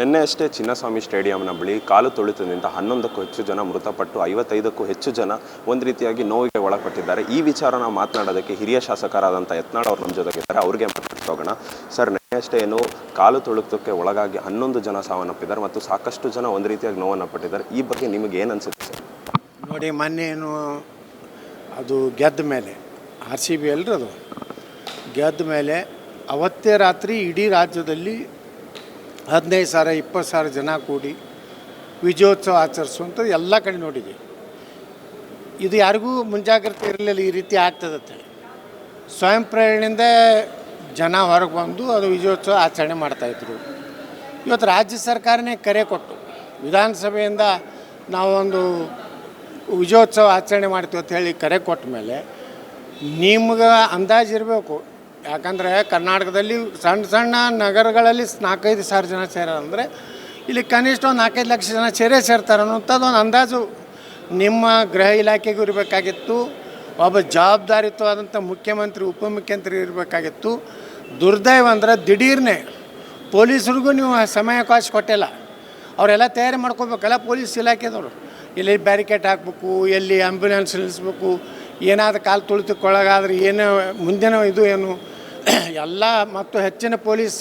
ನಿನ್ನೆ ಅಷ್ಟೇ ಚಿನ್ನಸ್ವಾಮಿ ಸ್ಟೇಡಿಯಂನ ಬಳಿ ಕಾಲು ತುಳಿತದಿಂದ ಹನ್ನೊಂದಕ್ಕೂ ಹೆಚ್ಚು ಜನ, ಮೃತಪಟ್ಟು ಐವತ್ತೈದಕ್ಕೂ ಹೆಚ್ಚು ಜನ ಒಂದು ರೀತಿಯಾಗಿ ನೋವಿಗೆ ಒಳಪಟ್ಟಿದ್ದಾರೆ. ಈ ವಿಚಾರನ ಮಾತನಾಡೋದಕ್ಕೆ ಹಿರಿಯ ಶಾಸಕರಾದಂಥ ಯತ್ನಾಳ್ ಅವರು ನಮ್ಮ ಜೊತೆಗಿದ್ದಾರೆ ಅವ್ರಿಗೆ ಹೋಗೋಣ. ಸರ್, ನಿನ್ನೆ ಅಷ್ಟೇ ಏನು ಕಾಲು ತುಳಿತಕ್ಕೆ ಒಳಗಾಗಿ ಹನ್ನೊಂದು ಜನ ಸಾವನ್ನಪ್ಪಿದ್ದಾರೆ ಮತ್ತು ಸಾಕಷ್ಟು ಜನ ಒಂದು ರೀತಿಯಾಗಿ ನೋವನ್ನು ಪಟ್ಟಿದ್ದಾರೆ ಈ ಬಗ್ಗೆ ನಿಮಗೆ ಏನು ಅನಿಸುತ್ತೆ ಸರ್? ನೋಡಿ, ಮೊನ್ನೆ ಏನು ಅದು ಗೆದ್ದ ಮೇಲೆ, ಆರ್ ಸಿ ಬಿ ಅಲ್ರಿ ಅದು, ಗೆದ್ದ ಮೇಲೆ ಅವತ್ತೇ ರಾತ್ರಿ ಇಡೀ ರಾಜ್ಯದಲ್ಲಿ ಹದಿನೈದು ಸಾವಿರ, ಇಪ್ಪತ್ತು ಸಾವಿರ ಜನ ಕೂಡಿ ವಿಜಯೋತ್ಸವ ಆಚರಿಸುವಂಥ ಎಲ್ಲ ಕಡೆ ನೋಡಿದೆ ಇದು ಯಾರಿಗೂ ಮುಂಜಾಗ್ರತೆ ಇರಲಿಲ್ಲ ಈ ರೀತಿ ಆಗ್ತದೆ ಅಂತೇಳಿ ಸ್ವಯಂ ಪ್ರೇರಣೆಯಿಂದ ಜನ ಹೊರಗೆ ಬಂದು ಅದು ವಿಜಯೋತ್ಸವ ಆಚರಣೆ ಮಾಡ್ತಾಯಿದ್ರು ಇವತ್ತು ರಾಜ್ಯ ಸರ್ಕಾರನೇ ಕರೆ ಕೊಟ್ಟು, ವಿಧಾನಸಭೆಯಿಂದ ನಾವೊಂದು ವಿಜಯೋತ್ಸವ ಆಚರಣೆ ಮಾಡ್ತೀವಿ ಅಂತ ಹೇಳಿ ಕರೆ ಕೊಟ್ಟ ಮೇಲೆ ನಿಮ್ಗೆ ಅಂದಾಜು ಇರಬೇಕು. ಯಾಕಂದರೆ ಕರ್ನಾಟಕದಲ್ಲಿ ಸಣ್ಣ ಸಣ್ಣ ನಗರಗಳಲ್ಲಿ ನಾಲ್ಕೈದು ಸಾವಿರ ಜನ ಸೇರಂದರೆ ಇಲ್ಲಿ ಕನಿಷ್ಠ ಒಂದು ನಾಲ್ಕೈದು ಲಕ್ಷ ಜನ ಸೇರೇ ಸೇರ್ತಾರೆ ಅನ್ನೋಂಥದ್ದು ಒಂದು ಅಂದಾಜು ನಿಮ್ಮ ಗೃಹ ಇಲಾಖೆಗೂ ಇರಬೇಕಾಗಿತ್ತು, ಒಬ್ಬ ಜವಾಬ್ದಾರಿತ್ವವಾದಂಥ ಮುಖ್ಯಮಂತ್ರಿ, ಉಪಮುಖ್ಯಮಂತ್ರಿ ಇರಬೇಕಾಗಿತ್ತು. ದುರ್ದೈವ ಅಂದ್ರೆ ದಿಢೀರ್ನೆ ಪೊಲೀಸರಿಗೂ ನೀವು ಸಮಯಾವಕಾಶ ಕೊಟ್ಟಿಲ್ಲ. ಅವರೆಲ್ಲ ತಯಾರಿ ಮಾಡ್ಕೋಬೇಕಲ್ಲ ಪೊಲೀಸ್ ಇಲಾಖೆದವರು. ಇಲ್ಲಿ ಬ್ಯಾರಿಕೇಡ್ ಹಾಕ್ಬೇಕು, ಎಲ್ಲಿ ಆಂಬ್ಯುಲೆನ್ಸ್ ನಿಲ್ಲಿಸ್ಬೇಕು, ಏನಾದರೂ ಕಾಲು ತುಳಿತಕ್ಕೊಳಗಾದ್ರೆ ಏನು ಮುಂದಿನ ಇದು ಏನು? ಎಲ್ಲ ಮತ್ತು ಹೆಚ್ಚಿನ ಪೊಲೀಸ್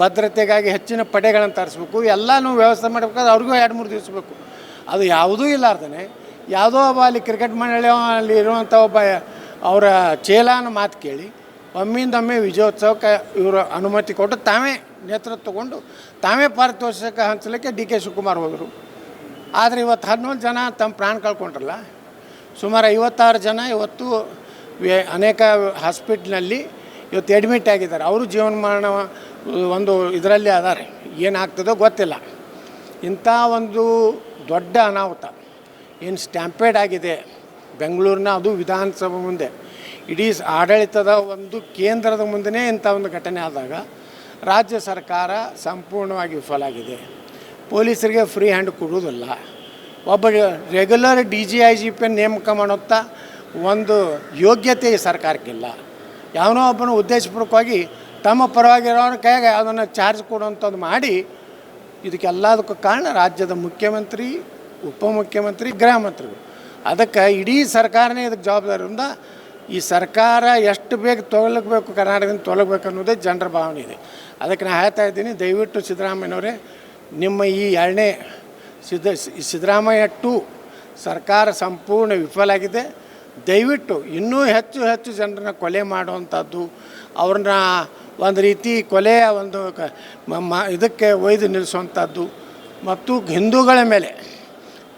ಭದ್ರತೆಗಾಗಿ ಹೆಚ್ಚಿನ ಪಡೆಗಳನ್ನು ತರಿಸ್ಬೇಕು, ಎಲ್ಲನೂ ವ್ಯವಸ್ಥೆ ಮಾಡಬೇಕಾದ್ರೆ ಅವ್ರಿಗೂ ಎರಡು ಮೂರು ದಿವಸ ಬೇಕು. ಅದು ಯಾವುದೂ ಇಲ್ಲಾರ್ದೇ ಯಾವುದೋ ಒಬ್ಬ ಅಲ್ಲಿ ಕ್ರಿಕೆಟ್ ಅಲ್ಲಿ ಇರುವಂಥ ಒಬ್ಬ ಅವರ ಚೇಲಾನ ಮಾತು ಕೇಳಿ, ಒಮ್ಮಿಂದೊಮ್ಮೆ ವಿಜಯೋತ್ಸವಕ್ಕೆ ಇವರು ಅನುಮತಿ ಕೊಟ್ಟು ತಾವೇ ನೇತೃತ್ವ ತಗೊಂಡು ತಾವೇ ಪಾರಿತೋಷಕ ಹಂಚಲಿಕ್ಕೆ ಡಿ ಕೆ ಶಿವಕುಮಾರ್ ಹೋದರು. ಆದರೆ ಇವತ್ತು ಹನ್ನೊಂದು ಜನ ತಮ್ಮ ಪ್ರಾಣ ಕಳ್ಕೊಂಡ್ರಲ್ಲ, ಸುಮಾರು ಐವತ್ತಾರು ಜನ ಇವತ್ತು ಅನೇಕ ಹಾಸ್ಪಿಟ್ಲ್ನಲ್ಲಿ ಇವತ್ತು ಅಡ್ಮಿಟ್ ಆಗಿದ್ದಾರೆ. ಅವರು ಜೀವನಮಾನ ಒಂದು ಇದರಲ್ಲಿ ಅದಾರೆ. ಏನಾಗ್ತದೋ ಗೊತ್ತಿಲ್ಲ. ಇಂಥ ಒಂದು ದೊಡ್ಡ ಅನಾಹುತ ಏನು ಸ್ಟ್ಯಾಂಪೇಡ್ ಆಗಿದೆ ಬೆಂಗಳೂರಿನ ಅದು ವಿಧಾನಸಭೆ ಮುಂದೆ. ಇಡೀ ಆಡಳಿತದ ಒಂದು ಕೇಂದ್ರದ ಮುಂದೆನೇ ಇಂಥ ಒಂದು ಘಟನೆ ಆದಾಗ ರಾಜ್ಯ ಸರ್ಕಾರ ಸಂಪೂರ್ಣವಾಗಿ ವಿಫಲ ಆಗಿದೆ. ಪೊಲೀಸರಿಗೆ ಫ್ರೀ ಹ್ಯಾಂಡ್ ಕೊಡುವುದಿಲ್ಲ. ಒಬ್ಬ regular D G I G P ನೇಮಕ ಮಾಡುತ್ತಾ ಒಂದು ಯೋಗ್ಯತೆ ಸರ್ಕಾರಕ್ಕಿಲ್ಲ. ಯಾವನೋ ಒಬ್ಬನ ಉದ್ದೇಶಪೂರ್ವಕವಾಗಿ ತಮ್ಮ ಪರವಾಗಿರೋರ ಕೈಗೆ ಅದನ್ನು ಚಾರ್ಜ್ ಕೊಡುವಂಥದ್ದು ಮಾಡಿ, ಇದಕ್ಕೆಲ್ಲದಕ್ಕೂ ಕಾರಣ ರಾಜ್ಯದ ಮುಖ್ಯಮಂತ್ರಿ, ಉಪಮುಖ್ಯಮಂತ್ರಿ, ಗೃಹ ಮಂತ್ರಿಗಳು. ಅದಕ್ಕೆ ಇಡೀ ಸರ್ಕಾರನೇ ಇದಕ್ಕೆ ಜವಾಬ್ದಾರಿಯಿಂದ ಈ ಸರ್ಕಾರ ಎಷ್ಟು ಬೇಗ ತೊಲಗಬೇಕು, ಕರ್ನಾಟಕದಿಂದ ತೊಲಗಬೇಕು ಅನ್ನೋದೇ ಜನರ ಭಾವನೆ ಇದೆ. ಅದಕ್ಕೆ ನಾನು ಹೇಳ್ತಾ ಇದ್ದೀನಿ, ದಯವಿಟ್ಟು ಸಿದ್ದರಾಮಯ್ಯನವರೇ, ನಿಮ್ಮ ಈ ಎರಡನೇ ಸಿದ್ದ ಸಿದ್ದರಾಮಯ್ಯ ಟು ಸರ್ಕಾರ ಸಂಪೂರ್ಣ ವಿಫಲ ಆಗಿದೆ. ದಯವಿಟ್ಟು ಇನ್ನೂ ಹೆಚ್ಚು ಹೆಚ್ಚು ಜನರನ್ನ ಕೊಲೆ ಮಾಡುವಂಥದ್ದು, ಅವ್ರನ್ನ ಒಂದು ರೀತಿ ಕೊಲೆಯ ಒಂದು ಮ- ಇದಕ್ಕೆ ಒಯ್ದು ನಿಲ್ಲಿಸುವಂಥದ್ದು. ಮತ್ತು ಹಿಂದೂಗಳ ಮೇಲೆ,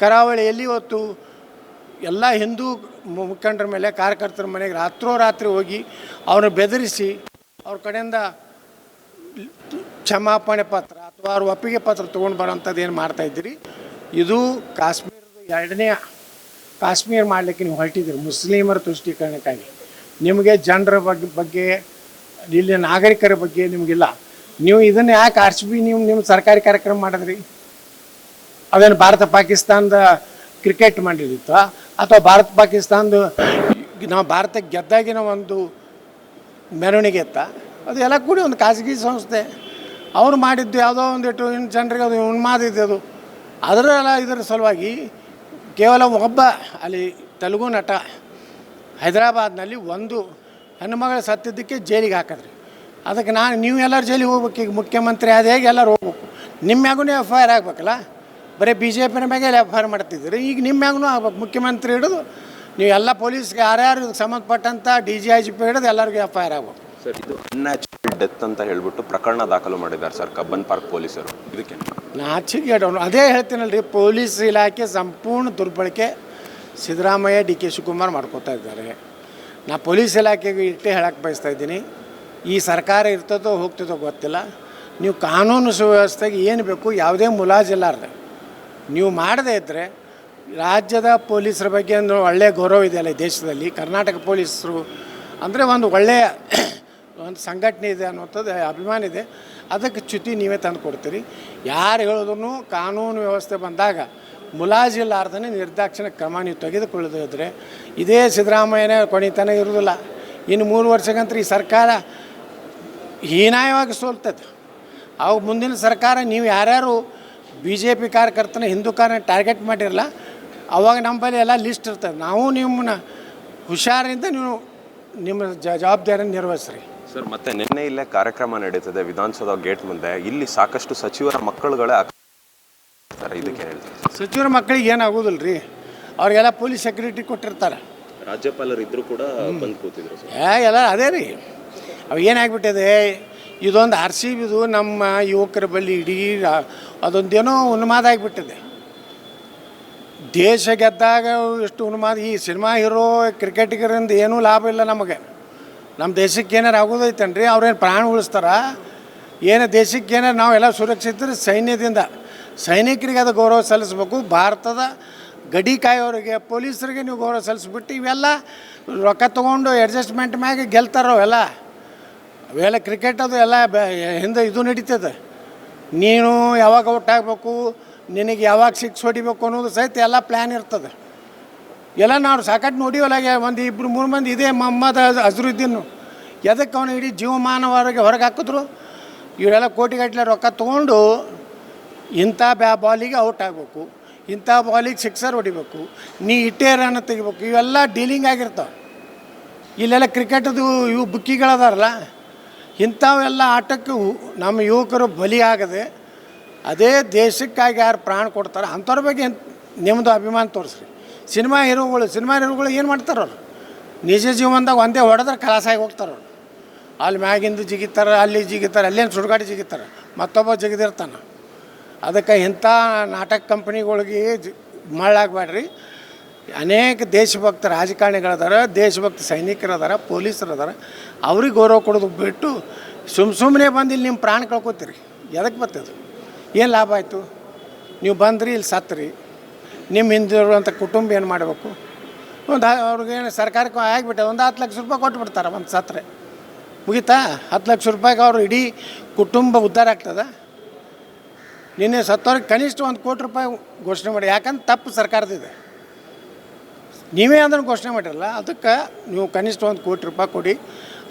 ಕರಾವಳಿಯಲ್ಲಿ ಇವತ್ತು ಎಲ್ಲ ಹಿಂದೂ ಮುಖಂಡರ ಮೇಲೆ, ಕಾರ್ಯಕರ್ತರ ಮನೆಗೆ ರಾತ್ರೋರಾತ್ರಿ ಹೋಗಿ ಅವ್ರನ್ನ ಬೆದರಿಸಿ, ಅವ್ರ ಕಡೆಯಿಂದ ಕ್ಷಮಾಪಣೆ ಪತ್ರ ಅಥವಾ ಅವ್ರ ಒಪ್ಪಿಗೆ ಪತ್ರ ತೊಗೊಂಡು ಬರೋಂಥದ್ದು ಏನು ಮಾಡ್ತಾಯಿದ್ದೀರಿ ಇದು ಕಾಶ್ಮೀರದ ಎರಡನೇ ಕಾಶ್ಮೀರ ಮಾಡಲಿಕ್ಕೆ ನೀವು ಹೊರಟಿದ್ದೀರಿ, ಮುಸ್ಲಿಮರ ತುಷ್ಟೀಕರಣಕ್ಕಾಗಿ. ನಿಮಗೆ ಜನರ ಬಗ್ಗೆ ಬಗ್ಗೆ, ಇಲ್ಲಿ ನಾಗರಿಕರ ಬಗ್ಗೆ ನಿಮಗಿಲ್ಲ. ನೀವು ಇದನ್ನು ಯಾಕೆ ಆರ್ಸಿ ನೀವು ನಿಮ್ಮ ಸರ್ಕಾರಿ ಕಾರ್ಯಕ್ರಮ ಮಾಡಿದ್ರಿ? ಅದೇನು ಭಾರತ ಪಾಕಿಸ್ತಾನದ ಕ್ರಿಕೆಟ್ ಮಾಡಿದಿತ್ತ ಅಥವಾ ಭಾರತ ಪಾಕಿಸ್ತಾನದ ನಾವು ಭಾರತ ಗೆದ್ದಾಗಿನ ಒಂದು ಮೆರವಣಿಗೆ ಇತ್ತ? ಅದು ಎಲ್ಲ ಕೂಡಿ ಒಂದು ಖಾಸಗಿ ಸಂಸ್ಥೆ. ಅವರು ಮಾಡಿದ್ದು ಯಾವುದೋ ಒಂದಿಟ್ಟು ಇನ್ನು ಜನರಿಗೆ ಅದು ಉನ್ಮಾದ ಇದೆ ಅದು. ಅದರಲ್ಲ ಇದರ ಸಲುವಾಗಿ ಕೇವಲ ಒಬ್ಬ, ಅಲ್ಲಿ ತೆಲುಗು ನಟ ಹೈದರಾಬಾದ್ನಲ್ಲಿ ಒಂದು ಹೆಣ್ಣುಮಗಳು ಸತ್ತಿದ್ದಕ್ಕೆ ಜೈಲಿಗೆ ಹಾಕಿದ್ರಿ. ಅದಕ್ಕೆ ನಾನು, ನೀವು ಎಲ್ಲರೂ ಜೈಲಿಗೆ ಹೋಗ್ಬೇಕು, ಈಗ ಮುಖ್ಯಮಂತ್ರಿ ಆದ ಹೇಗೆ ಎಲ್ಲರೂ ಹೋಗ್ಬೇಕು? ನಿಮ್ಮ ಮ್ಯಾಗೂ ಎಫ್ ಐ ಆರ್ ಆಗಬೇಕಲ್ಲ? ಬರೀ ಬಿ ಜೆ ಪಿನ ಮ್ಯಾಗೆ ಎಫ್ ಐ ಆರ್ ಮಾಡ್ತಿದ್ದೀರಿ. ಈಗ ನಿಮ್ಮ ಮ್ಯಾಗೂ ಆಗ್ಬೇಕು, ಮುಖ್ಯಮಂತ್ರಿ ಹಿಡಿದು. ನೀವು ಎಲ್ಲ ಪೊಲೀಸ್ಗೆ ಯಾರ್ಯಾರು ಸಂಬಂಧಪಟ್ಟಂಥ D G I G P ಹಿಡಿದು ಎಲ್ಲರಿಗೂ ಎಫ್ ಐ ಆರ್ ಆಗ್ಬೇಕು. ಸರ್ ಇದು ಅನ್ಯಾಚುರಲ್ ಡೆತ್ ಅಂತ ಹೇಳ್ಬಿಟ್ಟು ಪ್ರಕರಣ ದಾಖಲು ಮಾಡಿದ್ದಾರೆ ಸರ್ ಕಬ್ಬನ್ ಪಾರ್ಕ್ ಪೊಲೀಸರು. ಇದಕ್ಕೆ ನಾಚಿಕೆ ಡೌನ್ ಅದೇ ಹೇಳ್ತೀನಲ್ರಿ ಪೊಲೀಸ್ ಇಲಾಖೆ ಸಂಪೂರ್ಣ ದುರ್ಬಳಕೆ ಸಿದ್ದರಾಮಯ್ಯ ಡಿ ಕೆ ಶಿವಕುಮಾರ್ ಮಾಡ್ಕೋತಾ ಇದ್ದಾರೆ. ನಾ ಪೊಲೀಸ್ ಇಲಾಖೆಗೆ ಇಟ್ಟೇ ಹೇಳಕ್ಕೆ ಬಯಸ್ತಾ ಇದ್ದೀನಿ. ಈ ಸರ್ಕಾರ ಇರ್ತದೋ ಹೋಗ್ತದೋ ಗೊತ್ತಿಲ್ಲ. ನೀವು ಕಾನೂನು ಸುವ್ಯವಸ್ಥೆಗೆ ಏನು ಬೇಕು ಯಾವುದೇ ಮುಲಾಜಿಲ್ಲಾರ್ದೆ. ನೀವು ಮಾಡದೇ ಇದ್ದರೆ ರಾಜ್ಯದ ಪೊಲೀಸರ ಬಗ್ಗೆ ಒಂದು ಒಳ್ಳೆಯ ಗೌರವ ಇದೆಯಲ್ಲ ಈ ದೇಶದಲ್ಲಿ. ಕರ್ನಾಟಕ ಪೊಲೀಸರು ಅಂದರೆ ಒಂದು ಒಳ್ಳೆಯ ಒಂದು ಸಂಘಟನೆ ಇದೆ ಅನ್ನುವಂಥದ್ದು ಅಭಿಮಾನ ಇದೆ. ಅದಕ್ಕೆ ಚ್ಯುತಿ ನೀವೇ ತಂದು ಕೊಡ್ತೀರಿ. ಯಾರು ಹೇಳಿದ್ರು ಕಾನೂನು ವ್ಯವಸ್ಥೆ ಬಂದಾಗ ಮುಲಾಜಿಲ್ಲಾರ್ದೇ ನಿರ್ದಾಕ್ಷಿಣ್ಯ ಕ್ರಮ ನೀವು ತೆಗೆದುಕೊಳ್ಳದಿದ್ರೆ ಇದೇ ಸಿದ್ದರಾಮಯ್ಯನೇ ಕೊನೆತನ ಇರುವುದಿಲ್ಲ. ಇನ್ನು ಮೂರು ವರ್ಷಕ್ಕಂತೂ ಈ ಸರ್ಕಾರ ಹೀನಾಯವಾಗಿ ಸೋಲ್ತದೆ. ಅವು ಮುಂದಿನ ಸರ್ಕಾರ ನೀವು ಯಾರ್ಯಾರು ಬಿ ಜೆ ಪಿ ಕಾರ್ಯಕರ್ತನ ಹಿಂದೂ ಕಾರ್ಯ ಟಾರ್ಗೆಟ್ ಮಾಡಿರಲ್ಲ, ಅವಾಗ ನಮ್ಮ ಬಳಿ ಎಲ್ಲ ಲಿಸ್ಟ್ ಇರ್ತದೆ. ನಾವು ನಿಮ್ಮನ್ನ ಹುಷಾರಿಂದ ನೀವು ನಿಮ್ಮ ಜವಾಬ್ದಾರಿಯನ್ನು ನಿರ್ವಹಿಸ್ರಿ. ಸರ್ ಮತ್ತೆ ನಿನ್ನೆ ಇಲ್ಲೇ ಕಾರ್ಯಕ್ರಮ ನಡೀತದೆ ವಿಧಾನಸೌಧ ಗೇಟ್ ಮುಂದೆ. ಇಲ್ಲಿ ಸಾಕಷ್ಟು ಸಚಿವರ ಮಕ್ಕಳುಗಳೇ ಇದಕ್ಕೆ ಹೇಳ್ತಾರೆ ಸಚಿವರ ಮಕ್ಕಳಿಗೆ ಏನಾಗೋದಿಲ್ಲ ರೀ ಅವ್ರಿಗೆಲ್ಲ ಪೊಲೀಸ್ ಸೆಕ್ಯೂರಿಟಿ ಕೊಟ್ಟಿರ್ತಾರೆ. ರಾಜ್ಯಪಾಲರು ಇದ್ರು ಕೂಡ ಬಂದು ಕೂತಿದ್ರು ಏ ಎಲ್ಲ ಅದೇ ರೀ. ಅವು ಏನಾಗ್ಬಿಟ್ಟಿದೆ? ಇದೊಂದು ಆರ್ ಸಿ ಬಿದು ನಮ್ಮ ಯುವಕರ ಬಳಿ ಇಡೀ ಅದೊಂದೇನೋ ಉನ್ಮಾದ ಆಗಿಬಿಟ್ಟಿದೆ. ದೇಶ ಗೆದ್ದಾಗ ಎಷ್ಟು ಉನ್ಮಾದ ಈ ಸಿನಿಮಾ ಹೀರೋ ಕ್ರಿಕೆಟಿಗರಿಂದ ಏನೂ ಲಾಭ ಇಲ್ಲ ನಮಗೆ. ನಮ್ಮ ದೇಶಕ್ಕೆ ಏನಾರು ಆಗೋದೈತೇನ್ರಿ? ಅವ್ರೇನು ಪ್ರಾಣ ಉಳಿಸ್ತಾರ? ಏನು ದೇಶಕ್ಕೆ ಏನಾರು ನಾವೆಲ್ಲ ಸುರಕ್ಷಿತ ಸೈನ್ಯದಿಂದ. ಸೈನಿಕರಿಗೆ ಅದು ಗೌರವ ಸಲ್ಲಿಸ್ಬೇಕು. ಭಾರತದ ಗಡಿ ಕಾಯೋರಿಗೆ, ಪೊಲೀಸರಿಗೆ ನೀವು ಗೌರವ ಸಲ್ಲಿಸ್ಬಿಟ್ಟು ಇವೆಲ್ಲ ರೊಕ್ಕ ತೊಗೊಂಡು ಅಡ್ಜಸ್ಟ್ಮೆಂಟ್ ಮ್ಯಾಗೆ ಗೆಲ್ತಾರ ಅವೆಲ್ಲ? ಅವೆಲ್ಲ ಕ್ರಿಕೆಟ್ ಅದು ಎಲ್ಲ ಹಿಂದೆ ಇದು ನಡೀತದೆ. ನೀನು ಯಾವಾಗ ಔಟ್ ಆಗಬೇಕು? ನಿನಗೆ ಯಾವಾಗ ಸಿಕ್ಸ್ ಹೊಡಿಬೇಕು ಅನ್ನೋದು ಸಹಿತ ಎಲ್ಲ ಪ್ಲ್ಯಾನ್ ಇರ್ತದೆ. ಎಲ್ಲ ನಾವು ಸಾಕಟ್ಟು ನೋಡಿವಲ್ಲಾಗೆ ಒಂದು ಇಬ್ಬರು ಮೂರು ಮಂದಿ ಇದೆ, ಮೊಹಮ್ಮದ್ ಅಜ್- ಅಜರುದ್ದೀನ್. ಎದಕ್ಕೆ ಅವನು ಇಡೀ ಜೀವಮಾನವರೆಗೆ ಹೊರಗೆ ಹಾಕಿದ್ರು? ಇವರೆಲ್ಲ ಕೋಟಿಗಟ್ಟಲೆ ರೊಕ್ಕ ತೊಗೊಂಡು ಇಂಥ ಬ್ಯಾ ಬಾಲಿಗೆ ಔಟ್ ಆಗಬೇಕು. ಇಂಥ ಬಾಲಿಗೆ ಸಿಕ್ಸರ್ ಹೊಡಿಬೇಕು. ನೀ ಇಟ್ಟೇ ರನ್ ತೆಗಿಬೇಕು. ಇವೆಲ್ಲ ಡೀಲಿಂಗ್ ಆಗಿರ್ತಾವೆ. ಇಲ್ಲೆಲ್ಲ ಕ್ರಿಕೆಟದು ಇವು ಬುಕ್ಕಿಗಳದಾರಲ್ಲ? ಇಂಥವೆಲ್ಲ ಆಟಕ್ಕೆ ನಮ್ಮ ಯುವಕರು ಬಲಿಯಾಗದೆ ಅದೇ ದೇಶಕ್ಕಾಗಿ ಯಾರು ಪ್ರಾಣ ಕೊಡ್ತಾರೆ ಅಂಥವ್ರ ಬಗ್ಗೆ ನಿಮ್ಮದು ಅಭಿಮಾನ ತೋರಿಸ್ರಿ. ಸಿನಿಮಾ ಹೀರೋಗಳು ಸಿನಿಮಾ ಹೀರೋಗಳು ಏನು ಮಾಡ್ತಾರೆ ಅವ್ರು? ನಿಜ ಜೀವನದಾಗ ಒಂದೇ ಹೊಡೆದ್ರೆ ಕಲಾಸಾಗಿ ಹೋಗ್ತಾರೆ ಅವ್ರು? ಅಲ್ಲಿ ಮ್ಯಾಗಿಂದು ಜಿಗಿತಾರೆ, ಅಲ್ಲಿ ಜಿಗಿತಾರೆ, ಅಲ್ಲೇನು ಸುಡುಗಾಡಿ ಜಿಗಿತಾರೆ? ಮತ್ತೊಬ್ಬ ಜಿಗಿದಿರ್ತಾನೆ. ಅದಕ್ಕೆ ಇಂಥ ನಾಟಕ ಕಂಪ್ನಿಗಳಿಗೆ ಜಿ ಅನೇಕ ದೇಶಭಕ್ತ ರಾಜಕಾರಣಿಗಳದಾರ, ದೇಶಭಕ್ತ ಸೈನಿಕರು ಅದಾರ ಅವ್ರಿಗೆ ಗೌರವ ಕೊಡೋದು ಬಿಟ್ಟು ಸುಮ್ಮ ಸುಮ್ಮನೆ ಬಂದು ಇಲ್ಲಿ ನಿಮ್ಮ ಪ್ರಾಣ ಕಳ್ಕೊತೀರಿ. ಎದಕ್ಕೆ ಬರ್ತದೆ ಏನು ಲಾಭ ಆಯಿತು? ನೀವು ಬಂದ್ರಿ, ಇಲ್ಲಿ ಸತ್ರಿ. ನಿಮ್ಮ ಹಿಂದಿರುವಂಥ ಕುಟುಂಬ ಏನು ಮಾಡಬೇಕು? ಒಂದು ಅವ್ರಿಗೇನು ಸರ್ಕಾರಕ್ಕೆ ಆಗಿಬಿಟ್ಟೆ, ಒಂದು ಹತ್ತು ಲಕ್ಷ ರೂಪಾಯಿ ಕೊಟ್ಟು ಬಿಡ್ತಾರೆ ಒಂದು ಸತ್ರೆ. ಮುಗೀತಾ? ಹತ್ತು ಲಕ್ಷ ರೂಪಾಯಿಗೆ ಅವರು ಇಡೀ ಕುಟುಂಬ ಉದ್ಧಾರ ಆಗ್ತದೆ? ನಿನ್ನೆ ಸತ್ತವ್ರಿಗೆ ಕನಿಷ್ಠ ಒಂದು ಕೋಟಿ ರೂಪಾಯಿ ಘೋಷಣೆ ಮಾಡಿ, ಯಾಕಂದ್ರೆ ತಪ್ಪು ಸರ್ಕಾರದಿದೆ. ನೀವೇ ಅಂದ್ರೆ ಘೋಷಣೆ ಮಾಡಿರಲ್ಲ, ಅದಕ್ಕೆ ನೀವು ಕನಿಷ್ಠ ಒಂದು ಕೋಟಿ ರೂಪಾಯಿ ಕೊಡಿ.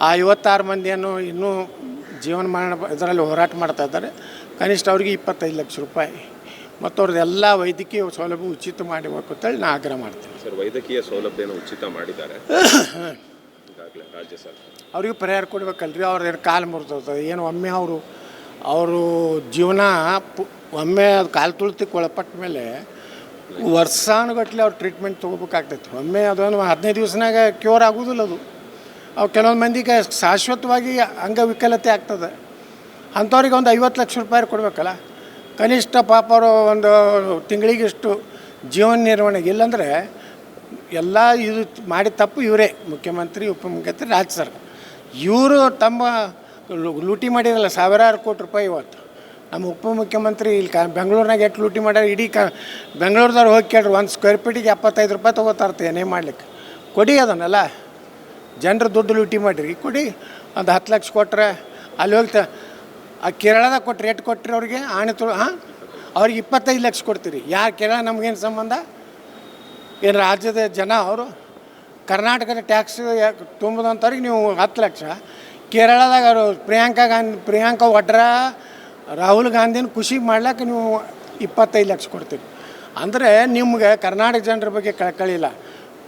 ಆ ಐವತ್ತಾರು ಮಂದಿಯನ್ನು ಇನ್ನೂ ಜೀವನ ಮಾಡ ಇದರಲ್ಲಿ ಹೋರಾಟ ಮಾಡ್ತಾ ಇದ್ದಾರೆ. ಕನಿಷ್ಠ ಅವ್ರಿಗೆ ಇಪ್ಪತ್ತೈದು ಲಕ್ಷ ರೂಪಾಯಿ. ಮತ್ತು ಅವ್ರದ್ದೆಲ್ಲ ವೈದ್ಯಕೀಯ ಸೌಲಭ್ಯ ಉಚಿತ ಮಾಡಬೇಕು ಅಂತೇಳಿ ನಾ ಆಗ್ರಹ ಮಾಡ್ತೀನಿ. ಸರ್ ವೈದ್ಯಕೀಯ ಸೌಲಭ್ಯನ ಉಚಿತ ಮಾಡಿದ್ದಾರೆ. ಈಗಾಗಲೇ ರಾಜ್ಯ ಸರ್ಕಾರ. ಅವ್ರಿಗೆ ಪರಿಹಾರ ಕೊಡ್ಬೇಕಲ್ರಿ ಅವ್ರ ಏನು ಕಾಲು ಮುರಿದೋಗ್ತದೆ ಏನು ಒಮ್ಮೆ ಅವರು ಅವರು ಜೀವನ ಪು- ಒಮ್ಮೆ ಅದು ಕಾಲು ತುಳಿತಕ್ಕೆ ಒಳಪಟ್ಟ ಮೇಲೆ ವರ್ಷಾನುಗಟ್ಲೆ ಅವ್ರು ಟ್ರೀಟ್ಮೆಂಟ್ ತೊಗೋಬೇಕಾಗ್ತೈತಿ. ಒಮ್ಮೆ ಅದೊಂದು ಹದಿನೈದು ದಿವಸನಾಗ ಕ್ಯೂರ್ ಆಗೋದಿಲ್ಲ ಅದು. ಅವು ಕೆಲವೊಂದು ಮಂದಿಗೆ ಶಾಶ್ವತವಾಗಿ ಅಂಗವಿಕಲತೆ ಆಗ್ತದೆ. ಅಂಥವ್ರಿಗೆ ಒಂದು ಐವತ್ತು ಲಕ್ಷ ರೂಪಾಯಿ ಕೊಡಬೇಕಲ್ಲ? ಕನಿಷ್ಠ ಪಾಪ ಒಂದು ತಿಂಗಳಿಗಿಷ್ಟು ಜೀವನ ನಿರ್ವಹಣೆಗೆ ಇಲ್ಲಾಂದರೆ ಎಲ್ಲ ಇದು ಮಾಡಿದ ತಪ್ಪು ಇವರೇ, ಮುಖ್ಯಮಂತ್ರಿ ಉಪಮುಖ್ಯಮಂತ್ರಿ ರಾಜ್ಯ ಸರ್ಕಾರ. ಇವರು ತಮ್ಮ ಲೂಟಿ ಮಾಡಿರಲ್ಲ, ಸಾವಿರಾರು ಕೋಟಿ ರೂಪಾಯಿ ಇವತ್ತು. ನಮ್ಮ ಉಪಮುಖ್ಯಮಂತ್ರಿ ಇಲ್ಲಿ ಕ, ಬೆಂಗಳೂರಿನಾಗ ಎಷ್ಟು ಲೂಟಿ ಮಾಡ್ಯಾರ, ಇಡೀ ಕ, ಬೆಂಗಳೂರದವ್ರು ಹೋಗಿ ಕೇಳ್ರಿ, ಒಂದು ಸ್ಕ್ವೇರ್ ಫೀಟಿಗೆ ಎಪ್ಪತ್ತೈದು ರೂಪಾಯಿ ತೊಗೋತಾರತ್ತೆ ಏನೇ ಮಾಡ್ಲಿಕ್ಕೆ. ಕೊಡಿ ಅದನ್ನೆಲ್ಲ. ಜನರು ದುಡ್ಡು ಲೂಟಿ ಮಾಡಿರಿ, ಕೊಡಿ. ಒಂದು ಹತ್ತು ಲಕ್ಷ ಕೊಟ್ಟರೆ ಅಲ್ಲಿ ಹೋಗ್ತಾ ಆ ಕೇರಳದಾಗ ಕೊಟ್ಟು ರೇಟ್ ಕೊಟ್ಟರೆ ಅವ್ರಿಗೆ ಆಣೆ ತೊಳ ಹಾಂ ಅವ್ರಿಗೆ ಇಪ್ಪತ್ತೈದು ಲಕ್ಷ ಕೊಡ್ತೀರಿ. ಯಾರು ಕೇರಳ ನಮಗೇನು ಸಂಬಂಧ? ಏನು ರಾಜ್ಯದ ಜನ ಅವರು? ಕರ್ನಾಟಕದ ಟ್ಯಾಕ್ಸ್ ತುಂಬದಂಥವ್ರಿಗೆ ನೀವು ಹತ್ತು ಲಕ್ಷ. ಕೇರಳದಾಗ ಅವರು ಪ್ರಿಯಾಂಕಾ ಗಾಂಧಿ, ಪ್ರಿಯಾಂಕಾ ವಡ್ರಾ, ರಾಹುಲ್ ಗಾಂಧಿನ ಖುಷಿ ಮಾಡ್ಲಿಕ್ಕೆ ನೀವು ಇಪ್ಪತ್ತೈದು ಲಕ್ಷ ಕೊಡ್ತೀರಿ. ಅಂದರೆ ನಿಮ್ಗೆ ಕರ್ನಾಟಕ ಜನರ ಬಗ್ಗೆ ಕಳ್ಕಳಿಲ್ಲ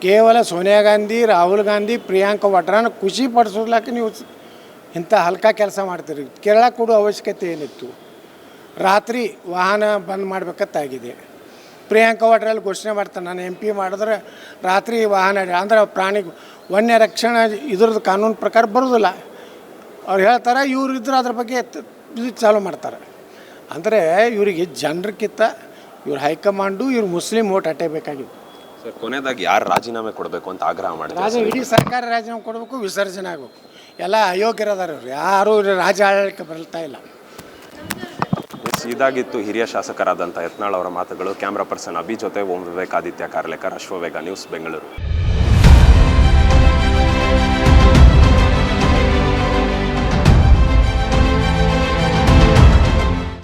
ಕೇವಲ ಸೋನಿಯಾ ಗಾಂಧಿ, ರಾಹುಲ್ ಗಾಂಧಿ, ಪ್ರಿಯಾಂಕಾ ವಡ್ರಾನ ಖುಷಿ ಪಡಿಸೋದ್ಲಕ್ಕೆ ನೀವು ಇಂಥ ಹಲ್ಕ ಕೆಲಸ ಮಾಡ್ತೀರಿ ಕೇರಳ ಕೊಡೋ ಅವಶ್ಯಕತೆ ಏನಿತ್ತು? ರಾತ್ರಿ ವಾಹನ ಬಂದ್ ಮಾಡ್ಬೇಕತ್ತಾಗಿದೆ. ಪ್ರಿಯಾಂಕಾ ವಾಡ್ರಲ್ಲಿ ಘೋಷಣೆ ಮಾಡ್ತಾನೆ ನಾನು ಎಂ ಪಿ ಮಾಡಿದ್ರೆ ರಾತ್ರಿ ವಾಹನ ಅಂದ್ರೆ ಪ್ರಾಣಿ ವನ್ಯ ರಕ್ಷಣಾ ಇದ್ರದ್ದು ಕಾನೂನು ಪ್ರಕಾರ ಬರೋದಿಲ್ಲ. ಅವ್ರು ಹೇಳ್ತಾರೆ ಇವ್ರು ಇದ್ರೆ ಅದ್ರ ಬಗ್ಗೆ ಇದು ಚಾಲೂ ಮಾಡ್ತಾರೆ. ಅಂದರೆ ಇವರಿಗೆ ಜನರಕ್ಕಿಂತ ಇವ್ರು ಹೈಕಮಾಂಡು ಇವ್ರು ಮುಸ್ಲಿಂ ಓಟ್ ಅಟ್ಟೆ ಬೇಕಾಗಿತ್ತು. ಸರ್ ಕೊನೆಯದಾಗಿ ಯಾರು ರಾಜೀನಾಮೆ ಕೊಡಬೇಕು ಅಂತ ಆಗ್ರಹ ಮಾಡಿದ್ರು? ರಾಜ ಇಡೀ ಸರ್ಕಾರ ರಾಜೀನಾಮೆ ಕೊಡಬೇಕು ವಿಸರ್ಜನೆ ಆಗಬೇಕು. ಎಲ್ಲ ಅಯೋಗ್ಯರದಾರ ಯಾರು ರಾಜ ಆಡಳಿಕೆ ಬರ್ತಾ ಇಲ್ಲ. ಇದಾಗಿತ್ತು ಹಿರಿಯ ಶಾಸಕರಾದಂಥ ಯತ್ನಾಳ್ ಅವರ ಮಾತುಗಳು. ಕ್ಯಾಮ್ರಾ ಪರ್ಸನ್ ಅಭಿ ಜೊತೆ ಓಂ ವಿವೇಕ್ ಆದಿತ್ಯ ಕಾರ್ಲೇಕರ್ ಅಶ್ವವೇಗ ನ್ಯೂಸ್ ಬೆಂಗಳೂರು.